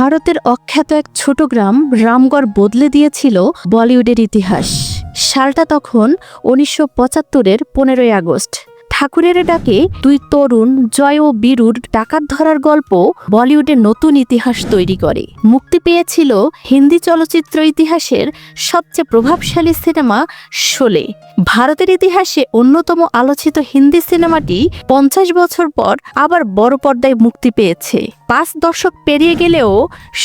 ভারতের অখ্যাত এক ছোট গ্রাম রামগড় বদলে দিয়েছিল বলিউডের ইতিহাস। সালটা তখন উনিশশো পঁচাত্তরের পনেরোই আগস্ট। ঠাকুরের ডাকে দুই তরুণ জয় ও বীরুর ডাকাত ধরার গল্প বলিউডে নতুন ইতিহাস তৈরি করে। মুক্তি পেয়েছিল হিন্দি চলচ্চিত্র ইতিহাসের সবচেয়ে প্রভাবশালী সিনেমা শোলে। ভারতের ইতিহাসে অন্যতম আলোচিত হিন্দি সিনেমাটি পঞ্চাশ বছর পর আবার বড় পর্দায় মুক্তি পেয়েছে। পাঁচ দশক পেরিয়ে গেলেও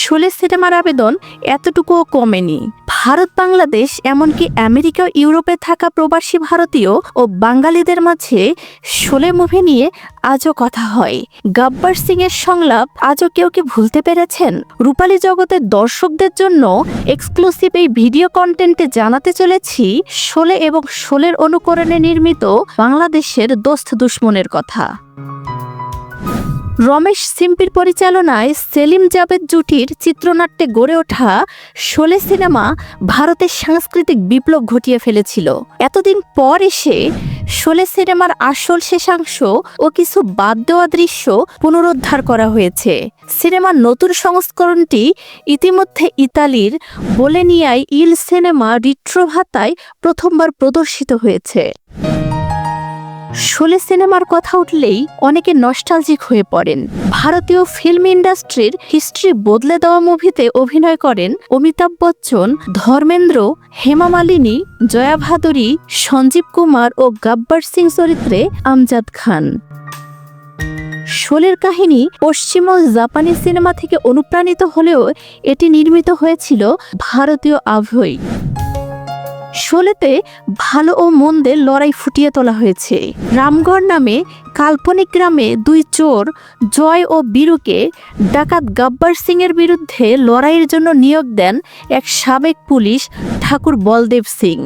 শোলে সিনেমার আবেদন এতটুকুও কমেনি। ভারত, বাংলাদেশ, এমনকি আমেরিকা, ইউরোপে থাকা প্রবাসী ভারতীয় ও বাঙালিদের মাঝে শোলে মুভি নিয়ে আজও কথা হয়। গাব্বার সিং এর সংলাপ আজও কেউ কি ভুলতে পেরেছেন? রূপালী জগতের দর্শকদের জন্য এক্সক্লুসিভ এই ভিডিও কন্টেন্টে জানাতে চলেছি শোলে এবং শোলের অনুকরণে নির্মিত বাংলাদেশের দোস্ত দুশ্মনের কথা। রমেশ সিম্পির পরিচালনায় সেলিম জাবেদ জুটির চিত্রনাট্যে গড়ে ওঠা শোলে সিনেমা ভারতের সাংস্কৃতিক বিপ্লব ঘটিয়ে ফেলেছিল। এতদিন পর এসে শোলে সিনেমার আসল শেষাংশ ও কিছু বাদ দেওয়া দৃশ্য পুনরুদ্ধার করা হয়েছে। সিনেমার নতুন সংস্করণটি ইতিমধ্যে ইতালির বোলেনিয়ায় ইল সিনেমা রিট্রোভাতায় প্রথমবার প্রদর্শিত হয়েছে। শোলে সিনেমার কথা উঠলেই অনেকে নস্টালজিক হয়ে পড়েন। ভারতীয় ফিল্ম ইন্ডাস্ট্রির হিস্ট্রি বদলে দেওয়া মুভিতে অভিনয় করেন অমিতাভ বচ্চন, ধর্মেন্দ্র, হেমা মালিনী, জয়া ভাদুরী, সঞ্জীব কুমার ও গাব্বার সিং চরিত্রে আমজাদ খান। শোলের কাহিনী পশ্চিম ও জাপানি সিনেমা থেকে অনুপ্রাণিত হলেও এটি নির্মিত হয়েছিল ভারতীয় আবহই শোলেতে ভালো ও মন্দের লড়াই ফুটিয়ে তোলা হয়েছে। রামগড় নামে কাল্পনিক গ্রামে দুই চোর, জয় ও বীরুকে ডাকাত গব্বর সিং এর বিরুদ্ধে লড়াইয়ের জন্য নিয়োগ দেন এক সাবেক পুলিশ ঠাকুর বলদেব সিং।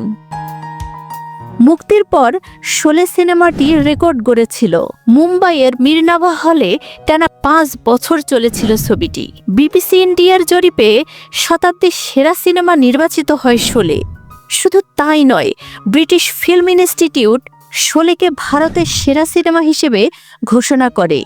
মুক্তির পর শোলে সিনেমাটি রেকর্ড গড়েছিল। মুম্বাইয়ের মির্নাভা হলে টানা পাঁচ বছর চলেছিল ছবিটি। বিবিসি ইন্ডিয়ার জরিপে শতাব্দীর সেরা সিনেমা নির্বাচিত হয় শোলে। শুধু তাই নয়, ব্রিটিশ ফিল্ম ইনস্টিটিউট শোলেকে ভারতের সেরা সিনেমা হিসেবে ঘোষণা করে।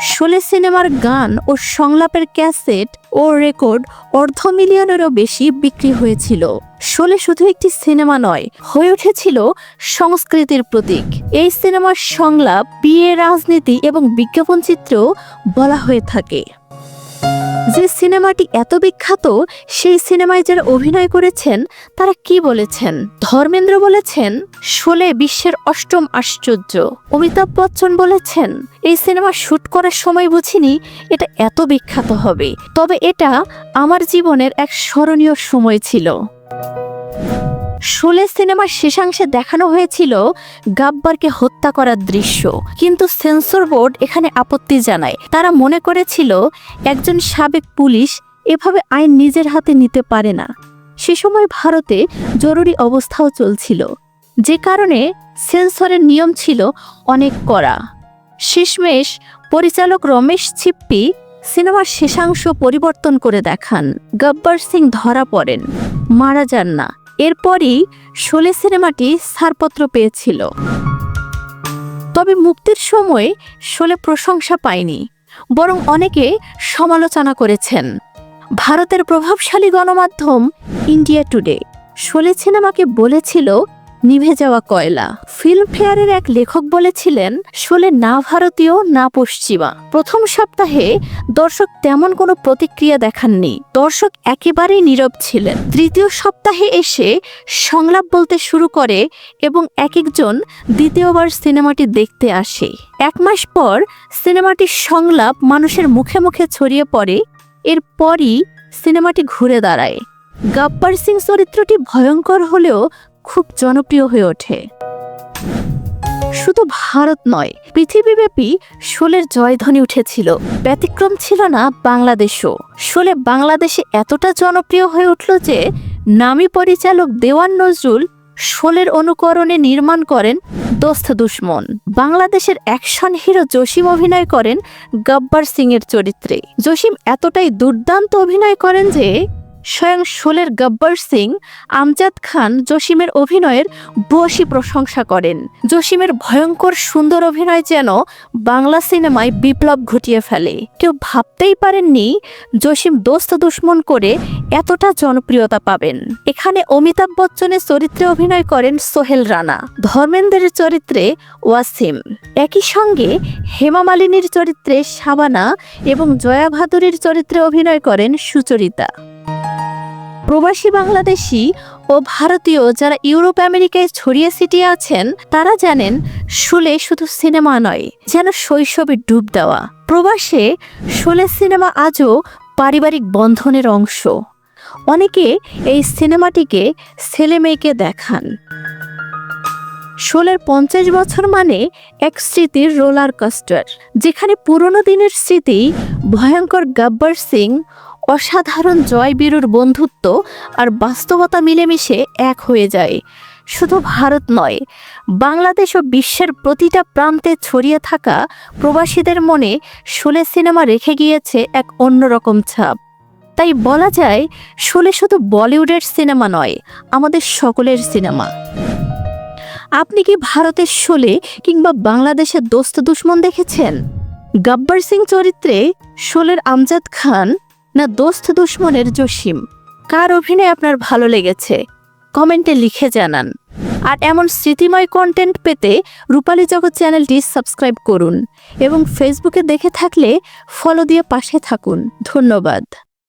শোলে সিনেমার গান ও সংলাপের ক্যাসেট ও রেকর্ড অর্ধ মিলিয়নেরও বেশি বিক্রি হয়েছিল। শোলে শুধু একটি সিনেমা নয়, হয়ে উঠেছিল সংস্কৃতির প্রতীক। এই সিনেমার সংলাপ বিয়ে রাজনীতি এবং বিজ্ঞাপন চিত্রেও বলা হয়ে থাকে। যে সিনেমাটি এত বিখ্যাত, সেই সিনেমায় যারা অভিনয় করেছেন, তারা কি বলেছেন? ধর্মেন্দ্র বলেছেন, শোলে বিশ্বের অষ্টম আশ্চর্য। অমিতাভ বচ্চন বলেছেন, এই সিনেমা শ্যুট করার সময় বুঝিনি, এটা এত বিখ্যাত হবে। তবে এটা আমার জীবনের এক স্মরণীয় সময় ছিল। শোলে সিনেমার শেষাংশে দেখানো হয়েছিল গাব্বারকে হত্যা করার দৃশ্য। কিন্তু সেন্সর বোর্ড এখানে আপত্তি জানায়। তারা মনে করেছিল, একজন সাবেক পুলিশ এভাবে আইন নিজের হাতে নিতে পারে না। সে সময় ভারতে জরুরি অবস্থাও চলছিল। যে কারণে সেন্সরের নিয়ম ছিল অনেক কড়া। শেষমেশ পরিচালক রমেশ ছিপ্পি সিনেমার শেষাংশ পরিবর্তন করে দেখান। গব্বর সিং ধরা পড়েন। মারা যান না। এরপরই শোলে সিনেমাটি ছাড়পত্র পেয়েছিল। তবে মুক্তির সময় শোলে প্রশংসা পায়নি, বরং অনেকে সমালোচনা করেছেন। ভারতের প্রভাবশালী গণমাধ্যম ইন্ডিয়া টুডে শোলে সিনেমাকে বলেছিল নিভে যাওয়া কয়লা। ফিল্মফেয়ারের এক লেখক বলেছিলেন, শোলে না ভারতীয়, না পশ্চিমা। প্রথম সপ্তাহে দর্শক তেমন কোনো প্রতিক্রিয়া দেখাননি। দর্শক একেবারেই নীরব ছিলেন। তৃতীয় সপ্তাহে এসে সংলাপ বলতে শুরু করে এবং এক একজন দ্বিতীয়বার সিনেমাটি দেখতে আসে। এক মাস পর সিনেমাটির সংলাপ মানুষের মুখে মুখে ছড়িয়ে পড়ে। এরপরই সিনেমাটি ঘুরে দাঁড়ায়। গাব্বার সিং চরিত্রটি ভয়ঙ্কর হলেও খুব জনপ্রিয় হয়ে ওঠে। শুধু ভারত নয়, পৃথিবীব্যাপী শোলের জয়ধ্বনি উঠেছিল। ব্যতিক্রম ছিল না বাংলাদেশও। শোলে বাংলাদেশে এতটা জনপ্রিয় হয়ে উঠল যে, নামী পরিচালক দেওয়ান নজরুল শোলের অনুকরণে নির্মাণ করেন দোস্ত দুশ্মন। বাংলাদেশের অ্যাকশন হিরো জসিম অভিনয় করেন গব্বার সিং এর চরিত্রে। জসিম এতটাই দুর্দান্ত অভিনয় করেন যে স্বয়ং শোলের গব্বর সিং, আমজাদ খান, জসিমের অভিনয়ের বসি প্রশংসা করেন। জসিমের ভয়ঙ্কর সুন্দর অভিনয় যেন বাংলা সিনেমায় বিপ্লব ঘটিয়ে ফেলে। কেউ ভাবতেই পারেননি জসিম দোস্ত দুশ্মন করে এতটা জনপ্রিয়তা পাবেন। এখানে অমিতাভ বচ্চনের চরিত্রে অভিনয় করেন সোহেল রানা, ধর্মেন্দ্রের চরিত্রে ওয়াসিম। একই সঙ্গে হেমা মালিনীর চরিত্রে শাবানা এবং জয়া ভাদুরীর চরিত্রে অভিনয় করেন সুচরিতা। প্রবাসী বাংলাদেশি ও ভারতীয় যারা ইউরোপ আমেরিকায় ছড়িয়ে ছিটিয়ে আছেন, তারা জানেন শুলে শুধু সিনেমা নয়, যেন শৈশবে ডুব দেওয়া। প্রবাসে শোলে সিনেমা আজও পারিবারিক বন্ধনের অংশ। অনেকে এই সিনেমাটিকে ছেলে মেয়েকে দেখান। ষোলের পঞ্চাশ বছর মানে এক স্মৃতির রোলার কস্টার, যেখানে পুরনো দিনের স্মৃতি ভয়ঙ্কর গাব্বার সিং অসাধারণ জয়বীরুর বন্ধুত্ব আর বাস্তবতা মিলেমিশে এক হয়ে যায়। শুধু ভারত নয়, বাংলাদেশ ও বিশ্বের প্রতিটা প্রান্তে ছড়িয়ে থাকা প্রবাসীদের মনে শোলে সিনেমা রেখে গিয়েছে এক অন্যরকম ছাপ। তাই বলা যায়, শোলে শুধু বলিউডের সিনেমা নয়, আমাদের সকলের সিনেমা। আপনি কি ভারতের শোলে কিংবা বাংলাদেশের দোস্ত দুশ্মন দেখেছেন? গব্বর সিং চরিত্রে শোলের আমজাদ খান না দোস্ত দুশ্মনের জসিম? কার অভিনয় আপনার ভালো লেগেছে? কমেন্টে লিখে জানান। আর এমন স্মৃতিময় কন্টেন্ট পেতে রূপালী জগৎ চ্যানেলটি সাবস্ক্রাইব করুন এবং ফেসবুকে দেখে থাকলে ফলো দিয়ে পাশে থাকুন। ধন্যবাদ।